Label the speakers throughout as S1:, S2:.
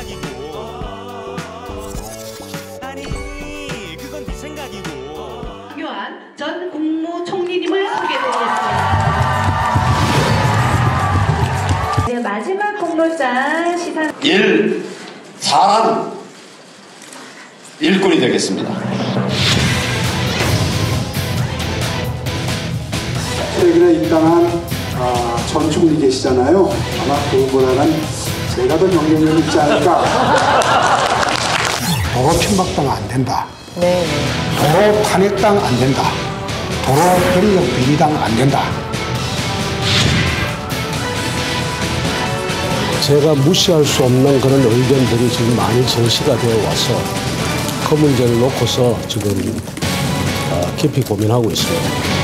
S1: 생각이고 아니 그건 네 생각이고
S2: 교환 전 국무총리님을 소개드리겠습니다. 네, 마지막 공로장 시상
S3: 일, 사람, 일꾼이 되겠습니다.
S4: 최근에 입당한 아, 전 총리 계시잖아요. 아마 그분보다는 제가 더 영향력이 있지 않을까. 도로 편박당 안 된다. 도로 탄핵당 안 된다. 도로 권력 비리당 안 된다.
S5: 제가 무시할 수 없는 그런 의견들이 지금 많이 제시가 되어 와서 그 문제를 놓고서 지금 어, 깊이 고민하고 있습니다.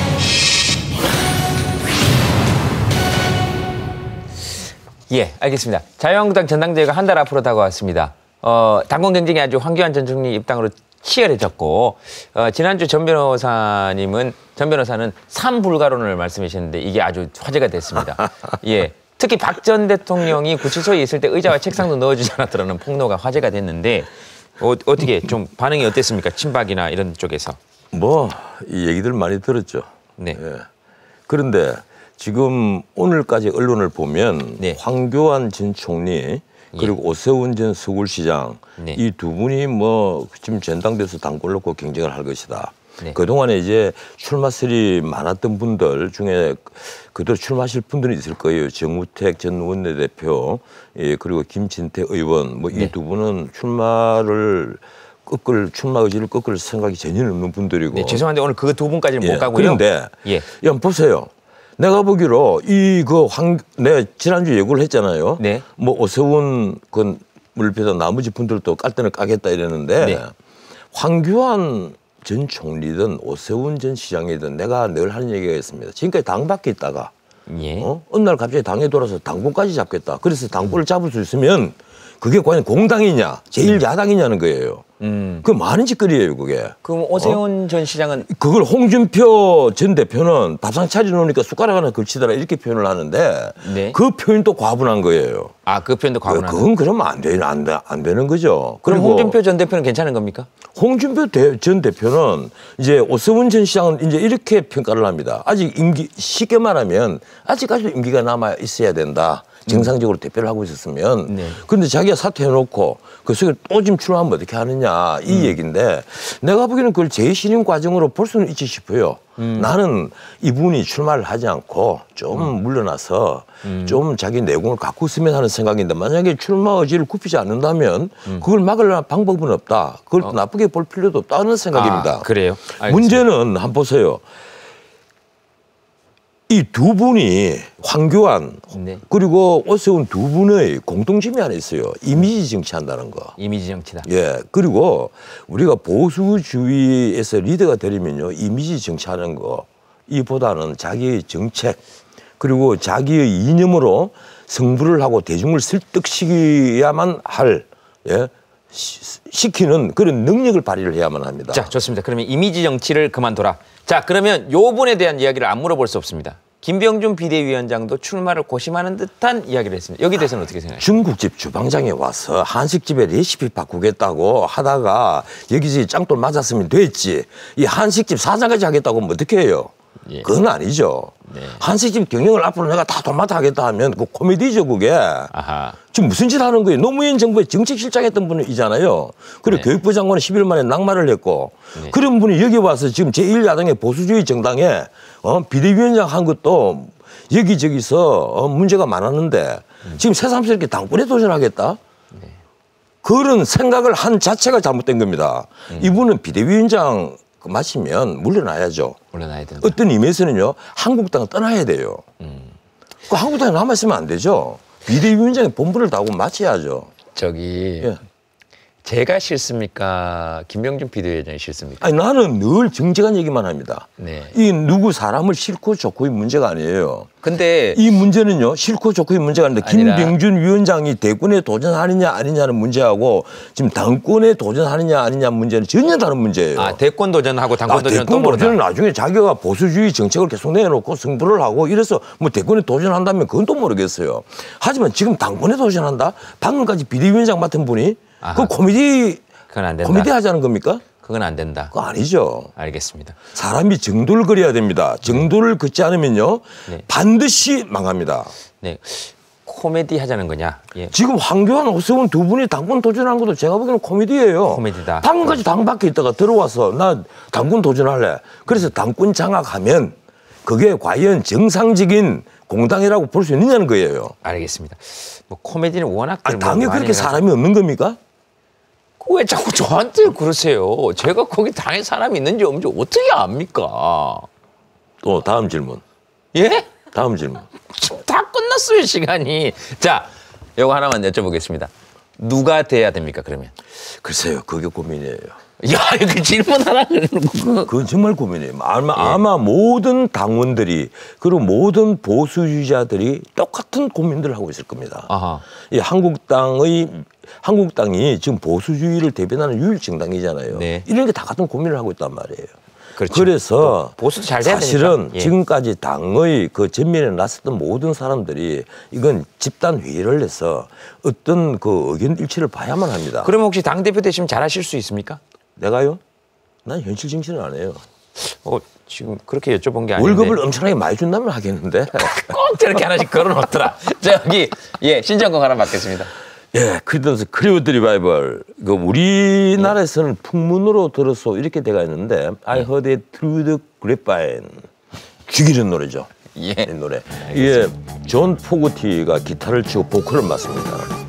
S6: 예, 알겠습니다. 자유한국당 전당대회가 한 달 앞으로 다가왔습니다. 어, 당권 경쟁이 아주 황교안 전 총리 입당으로 치열해졌고 어, 지난주 전 변호사님은 전 변호사는 삼불가론을 말씀하셨는데 이게 아주 화제가 됐습니다. 예. 특히 박 전 대통령이 구치소에 있을 때 의자와 책상도 넣어주지 않았더라는 폭로가 화제가 됐는데 어, 어떻게 좀 반응이 어땠습니까? 친박이나 이런 쪽에서.
S7: 뭐 이 얘기들 많이 들었죠.
S6: 네.
S7: 예. 그런데 지금 오늘까지 언론을 보면
S6: 네.
S7: 황교안 전 총리 그리고 오세훈 전 서울시장
S6: 네.
S7: 이두 분이 뭐 지금 전당대에서 당권 놓고 경쟁을 할 것이다.
S6: 네.
S7: 그동안에 이제 출마설이 많았던 분들 중에 그대로 출마하실 분들이 있을 거예요. 정우택 전 원내대표, 예, 그리고 김진태 의원, 뭐이
S6: 네.
S7: 두 분은 출마를 꺾을 출마 의지를 꺾을 생각이 전혀 없는 분들이고.
S6: 네, 죄송한데 오늘 그 두 분까지는
S7: 예,
S6: 못 가고요.
S7: 그런데
S6: 예.
S7: 야 보세요. 내가 보기로 이 그 황 내가 지난주 예고를 했잖아요.
S6: 네.
S7: 뭐 오세훈 그 물표도 나머지 분들도 깔 때는 까겠다 이랬는데
S6: 네.
S7: 황교안 전 총리든 오세훈 전 시장이든 내가 늘 하는 얘기가 있습니다. 지금까지 당 밖에 있다가
S6: 예.
S7: 어? 어느 날 갑자기 당에 돌아서 당권까지 잡겠다. 그래서 당권을 잡을 수 있으면 그게 과연 공당이냐, 제일 야당이냐는 거예요.
S6: 음.
S7: 그 많은 짓거리예요, 그게.
S6: 그럼 오세훈 전 시장은
S7: 그걸 홍준표 전 대표는 밥상 차려놓으니까 숟가락 하나 걸치더라 이렇게 표현을 하는데
S6: 네.
S7: 그 표현도 과분한 거예요.
S6: 아그 표현도 과분하다.
S7: 그건 그러면 안, 되, 안, 되, 안 되는 거죠.
S6: 그럼 홍준표 전 대표는 괜찮은 겁니까?
S7: 홍준표 대- 전 대표는 이제 오세훈 전 시장은 이제 이렇게 평가를 합니다. 아직 임기 쉽게 말하면 아직까지도 임기가 남아 있어야 된다. 정상적으로 대표를 하고 있었으면.
S6: 네.
S7: 그런데 자기가 사퇴해놓고 그 속에 또 지금 출마하면 어떻게 하느냐 이 얘기인데 내가 보기에는 그걸 재신임 과정으로 볼 수는 있지 싶어요. 나는 이분이 출마를 하지 않고 좀 물러나서 좀 자기 내공을 갖고 있으면 하는 생각인데 만약에 출마 의지를 굽히지 않는다면 그걸 막을 방법은 없다. 그걸 또 나쁘게 볼 필요도 없다는 생각입니다.
S6: 아, 그래요? 알겠습니다.
S7: 문제는 한번 보세요. 이 두 분이 황교안
S6: 네.
S7: 그리고 오세훈 두 분의 공통점이 하나 있어요. 이미지 정치한다는 거.
S6: 이미지 정치다.
S7: 예. 그리고 우리가 보수주의에서 리더가 되려면요. 이미지 정치하는 거 이보다는 자기의 정책 그리고 자기의 이념으로 승부를 하고 대중을 설득시켜야만 할 예. 시- 시키는 그런 능력을 발휘를 해야만 합니다.
S6: 자, 좋습니다. 그러면 이미지 정치를 그만둬라. 자, 그러면 요 분에 대한 이야기를 안 물어볼 수 없습니다. 김병준 비대위원장도 출마를 고심하는 듯한 이야기를 했습니다. 여기 대해서는 어떻게 생각하세요?
S7: 중국집 주방장에 와서 한식집의 레시피 바꾸겠다고 하다가 여기저기 짱돌 맞았으면 됐지. 이 한식집 사장까지 하겠다고 하면 어떻게 해요?
S6: 예.
S7: 그건 아니죠.
S6: 네.
S7: 한식집 경영을 앞으로 내가 다 도맡아 하겠다 하면 그 코미디죠, 그게.
S6: 아하.
S7: 지금 무슨 짓 하는 거예요? 노무현 정부의 정책실장 했던 분이잖아요. 그리고
S6: 네.
S7: 교육부 장관은 10일 만에 낙마를 했고
S6: 네.
S7: 그런 분이 여기 와서 지금 제1야당의 보수주의 정당에 어, 비대위원장 한 것도 여기저기서 어, 문제가 많았는데 지금 새삼스럽게 당권에 도전하겠다? 그런 생각을 한 자체가 잘못된 겁니다. 이분은 비대위원장 마시면 물러나야죠.
S6: 물러나야 된다.
S7: 어떤 의미에서는요, 한국당을 떠나야 돼요. 그 한국당에 남아 있으면 안 되죠. 비대위원장의 본분을 다하고 마쳐야죠.
S6: 저기
S7: 예.
S6: 제가 싫습니까? 김명준 비대위원장이 싫습니까?
S7: 아니 나는 늘 정직한 얘기만 합니다.
S6: 네.
S7: 이 누구 사람을 싫고 좋고의 문제가 아니에요.
S6: 근데
S7: 이 문제는요 싫고 좋고의 문제가 아닌데 김병준 위원장이 대권에 도전하느냐 아니냐는 문제하고 지금 당권에 도전하느냐 아니냐 문제는 전혀 다른 문제예요.
S6: 아 대권 도전하고 당권
S7: 아,
S6: 도전은 또
S7: 대권. 도전은 나중에 자기가 보수주의 정책을 계속 내놓고 승부를 하고 이래서 뭐 대권에 도전한다면 그건 또 모르겠어요. 하지만 지금 당권에 도전한다? 방금까지 비대위원장 맡은 분이
S6: 아하.
S7: 그 코미디
S6: 그건 안 된다.
S7: 코미디 하자는 겁니까?
S6: 그건 안 된다.
S7: 그거 아니죠.
S6: 알겠습니다.
S7: 사람이 정도를 그려야 됩니다. 정도를 긋지 않으면요
S6: 네.
S7: 반드시 망합니다.
S6: 네. 코미디 하자는 거냐? 예.
S7: 지금 황교안, 오세훈 두 분이 당권 도전한 것도 제가 보기에는 코미디예요.
S6: 코미디다.
S7: 방금까지 당 밖에 있다가 들어와서 나 당권 도전할래. 그래서 당권 장악하면 그게 과연 정상적인 공당이라고 볼 수 있느냐는 거예요.
S6: 알겠습니다. 뭐 코미디는 워낙
S7: 아니, 당에 그렇게 사람이 없는 겁니까?
S6: 왜 자꾸 저한테 그러세요? 제가 거기 당에 사람이 있는지 없는지 어떻게 압니까?
S7: 또 다음 질문.
S6: 예?
S7: 다음 질문.
S6: 다 끝났어요 시간이. 자, 요거 하나만 여쭤보겠습니다. 누가 돼야 됩니까 그러면?
S7: 글쎄요, 그게 고민이에요.
S6: 야, 이렇게 질문 하나 그러는 거.
S7: 그건 정말 고민이에요. 아마,
S6: 예.
S7: 아마 모든 당원들이 그리고 모든 보수주의자들이 똑같은 고민들을 하고 있을 겁니다.
S6: 아하.
S7: 이 한국당의 한국당이 지금 보수주의를 대변하는 유일 정당이잖아요.
S6: 네.
S7: 이런 게 다 같은 고민을 하고 있단 말이에요.
S6: 그렇죠.
S7: 래서
S6: 또 보수도 잘
S7: 사실은.
S6: 예.
S7: 지금까지 당의 그 전면에 나섰던 모든 사람들이 이건 집단 회의를 해서 어떤 그 의견 일치를 봐야만 합니다.
S6: 그럼 혹시 당 대표 되시면 잘하실 수 있습니까?
S7: 내가요? 난 현실 정신을 안 해요.
S6: 어, 지금 그렇게 여쭤본 게 아닌데.
S7: 월급을 엄청나게 많이 준다면 하겠는데.
S6: 꼭 저렇게 하나씩 걸어놓더라. 저기 예 신청곡 하나 받겠습니다.
S7: 예, 크리던스 크리우드 리바이벌. 그 우리나라에서는 풍문으로 들어서 이렇게 돼가 있는데 I heard it through the grapevine. 죽이는 노래죠.
S6: 예.
S7: 이 노래. 이게 존 포그티가 기타를 치고 보컬을 맡습니다.